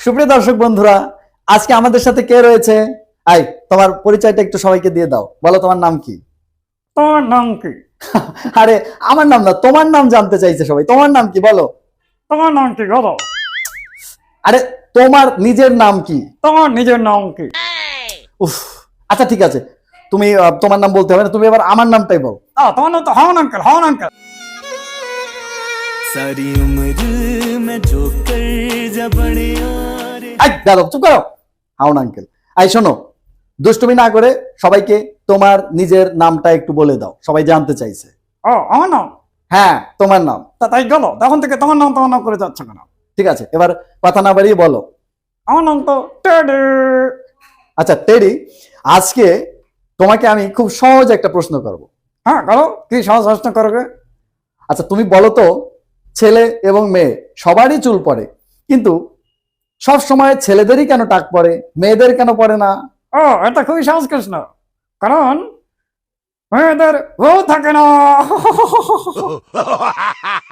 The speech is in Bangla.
সুপ্রিয় দর্শক বন্ধুরা আজকে আমাদের সাথে কে রয়েছে আই তোমার পরিচয়টা একটু সবাইকে দিয়ে দাও বলো তোমার নাম কি তোমার নাম কি আরে আমার নাম না তোমার নাম জানতে চাইছে সবাই তোমার নাম কি বলো তোমার নাম কি বলো আরে তোমার নিজের নাম কি তোমার নিজের নাম কি উফ আচ্ছা ঠিক আছে তুমি আহ, তোমার নাম বলতে হবে না তুমি এবার আমার নামটাই বল আ, তোমার নাম তো হন আঙ্কেল হন আঙ্কেল सारी उम्र मैं जो कर जा बड़े यार আই দাদা চুপ করো। হাউন আঙ্কেল আই শোনো দুষ্টুমি না করে সবাইকে তোমার নিজের নামটা একটু বলে দাও। সবাই জানতে চাইছে। ও আমার নাম? হ্যাঁ তোমার নাম। তা তাই গেল। তখন থেকে তোমার নাম তোমার নাম করে যাচ্ছে কেন? ঠিক আছে এবার কথা না বাড়িয়ে বলো। আমার নাম তো টেডি। আচ্ছা টেডি আজকে তোমাকে আমি খুব সহজ একটা প্রশ্ন করব। হ্যাঁ করো। কি সহজ প্রশ্ন করবে? আচ্ছা তুমি বলো তো ছেলে এবং মেয়ে সবারই চুল পড়ে কিন্তু সব সময় ছেলেদেরই কেন টাক পড়ে? মেয়েদের কেন পড়ে না? ও এটা খুবই সহজ কৃষ্ণ কারণ মেয়েদের ও থাকে না।